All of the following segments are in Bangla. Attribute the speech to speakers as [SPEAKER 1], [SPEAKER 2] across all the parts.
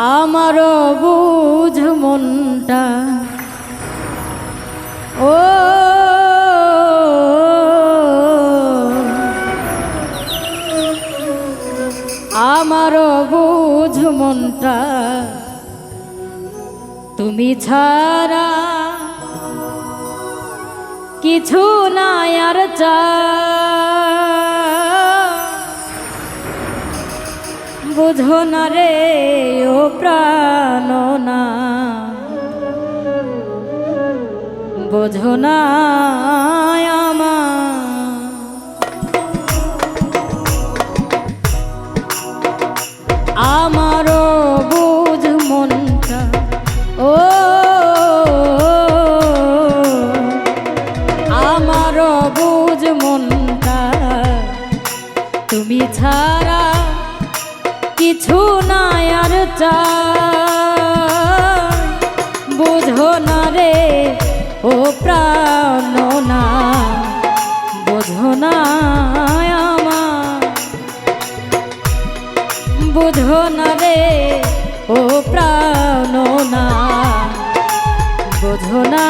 [SPEAKER 1] আমারও বুঝ মনটা। ও আমার বুঝ মনটা। তুমি ছাড়া কিছু নাই আর চা বুঝো না রে, ও প্রাণ না। বোঝো না আমার। আমারও বুঝ মনটা, ও। আমারও বুঝ মনটা, তুমি ছাড়া কিছু নাই আর চাই। বুঝো না রে, ও প্রাণ না। বোঝো না বুঝো না রে, ও প্রাণ না। বোঝো না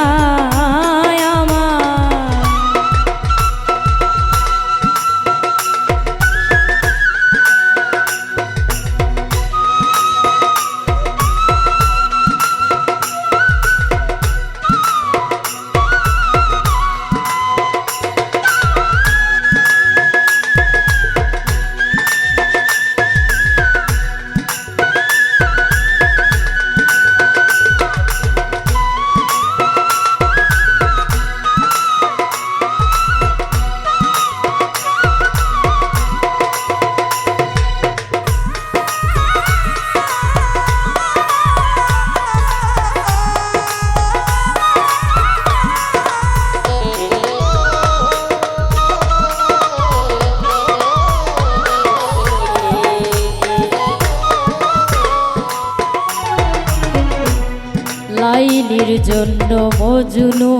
[SPEAKER 1] জন্য মজুনু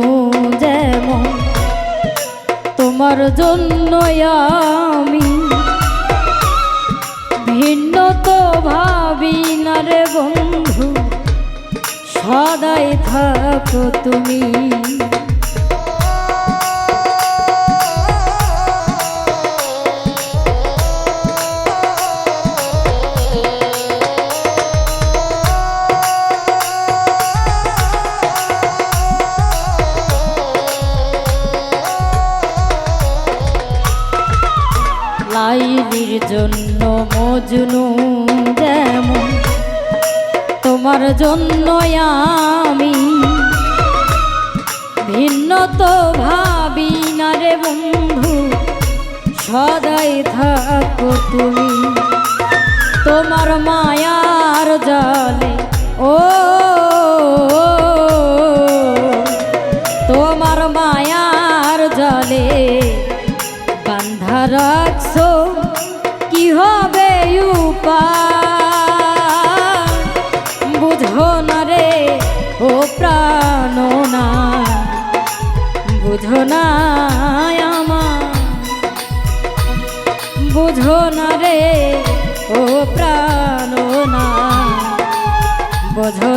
[SPEAKER 1] যেমন, তোমার জন্য আমি ভিন্ন তো ভাবি না রে বন্ধু, সদাই থাকো তুমি। লাইলির জন্য মজনু যেমন, তোমার জন্য আমি ভিন্ন তো ভাবি না রে বন্ধু, সদাই থাকো তুমি। তোমার মায়ার জালে, ও প্রাণ না। বুঝো না আমার। বুঝো না রে ও প্রাণ না। বুঝো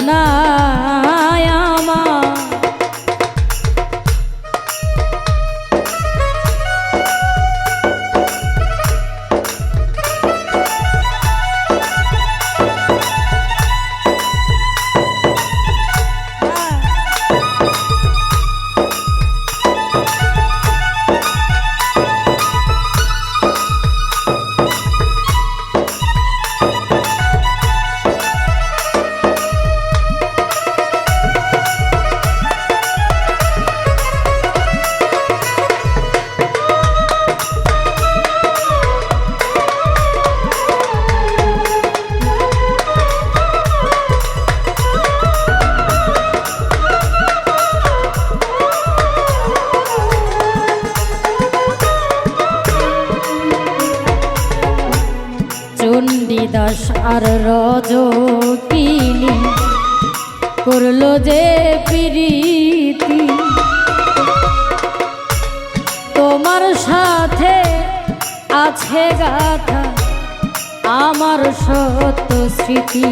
[SPEAKER 1] চণ্ডীদাস আর রজ কিনি। করল যে প্রীতি। তোমার সাথে আছে গাথা আমার সত্য স্মৃতি।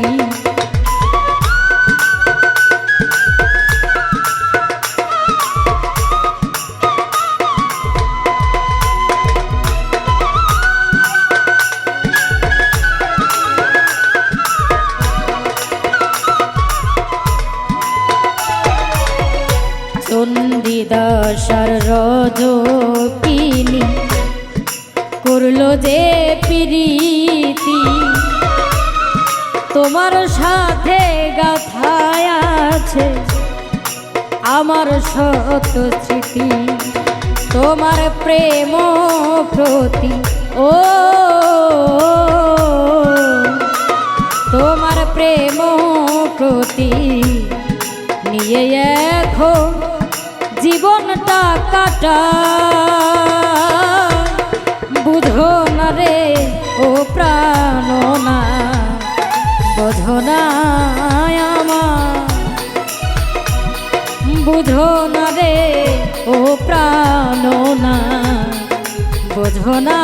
[SPEAKER 1] ভালোবাসার রজকিনী করল যে প্রীতি। তোমার সাথে গাথায় আছে আমার শত স্মৃতি, তোমার প্রেম প্রতি। ও, তোমার প্রেম প্রতি। নিয়ে এখন জীবনটা কাটা। বুঝো না রে, ও প্রাণ না। বোঝো না আমার। বুঝো না রে, ও প্রাণ না। বোঝো না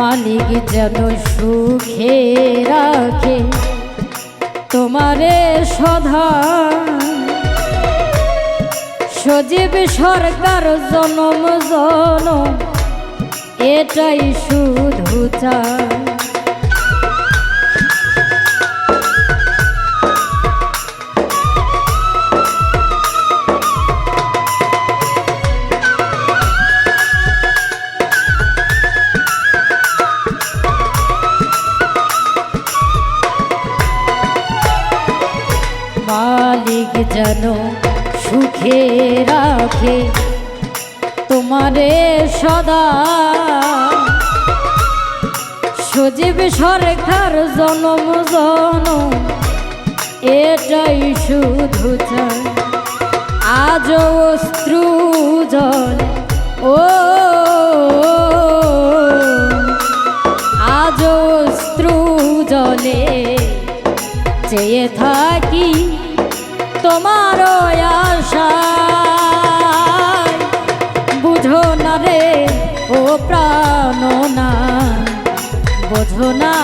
[SPEAKER 1] মালিক যেন সুখে রাখে। তোমারে সধা সজীব সরকার জনম জনম এটাই শুধু চায় মালিক যেন সুখে রাখে। তোমারে সদা সজীব সরকার জনম জনম, এটাই শুধু চায় আজ অশ্রু জল, ও আজ অশ্রু জলে চেয়ে থাকি। রে, ও প্রাণ না, বোঝো না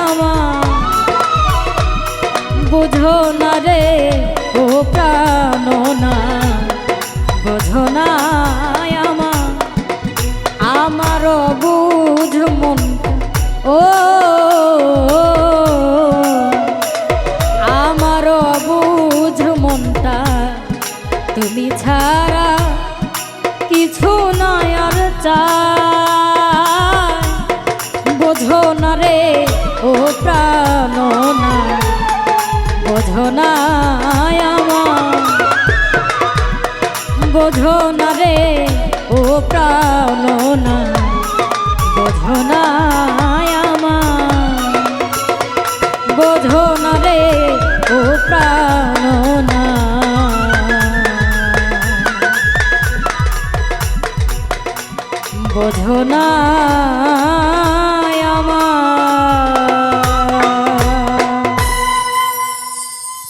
[SPEAKER 1] আমার। বুঝো না রে, ও প্রাণ না, বোঝো না আমার। আমার বুঝ মন, ও, আমার বুঝ মনটা তুমি ছাড়া চাই বোঝো না রে, ও প্রাণ না। বোঝো না আমার। বোঝো না রে, ও প্রাণ বোঝো না বোঝো না রে, ও প্রাণ বোঝো